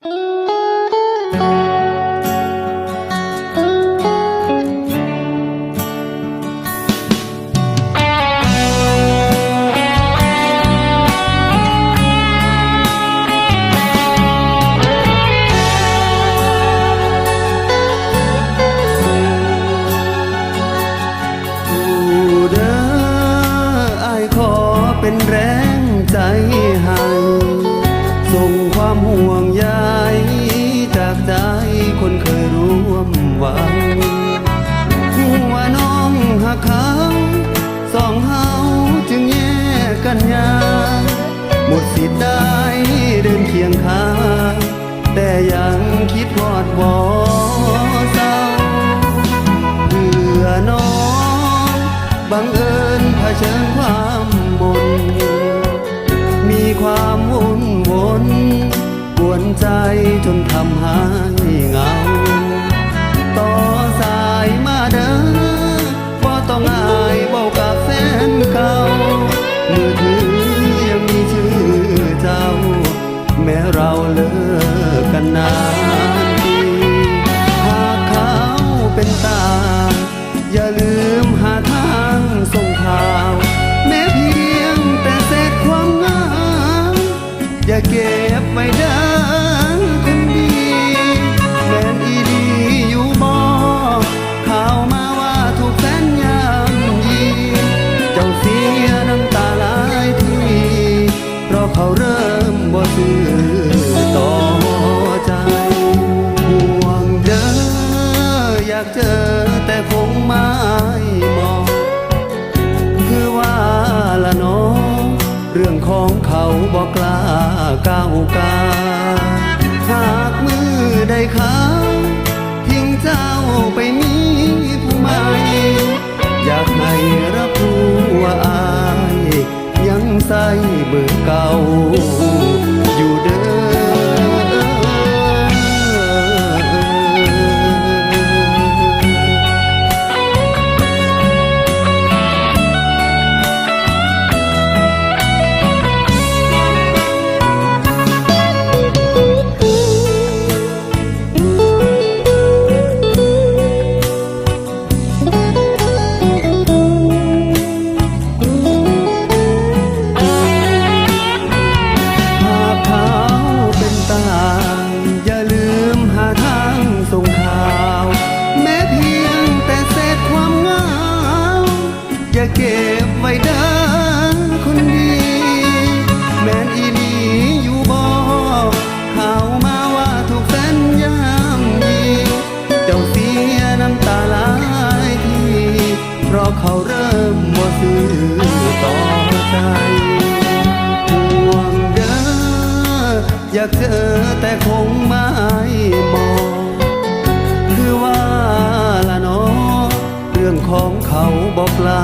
อยู่เด้ออายขอเป็นแรงใจให้ส่งความห่วง สองเฮาจึงแยกกันยาหมดสิทธิ์ได้เดินเคียงข้างแต่ยังคิดวอดวอเศร้าเพื่อน้องบังเอิญเผชิญความบนมีความวุ่นวนกวนใจจนทำให้เหงา มือถือยังมีชื่อเจ้า แม้เราเลิกกันนาน เรื่องของเขาบอกกล้าก้าวกาหากมือได้เขาทิ้งเจ้าไปมีผู้ใหม่อยากให้ ใจห่วงเด้ออยากเจอแต่คงไม่มองคือว่าละเน้อเรื่องของเขาบอกลา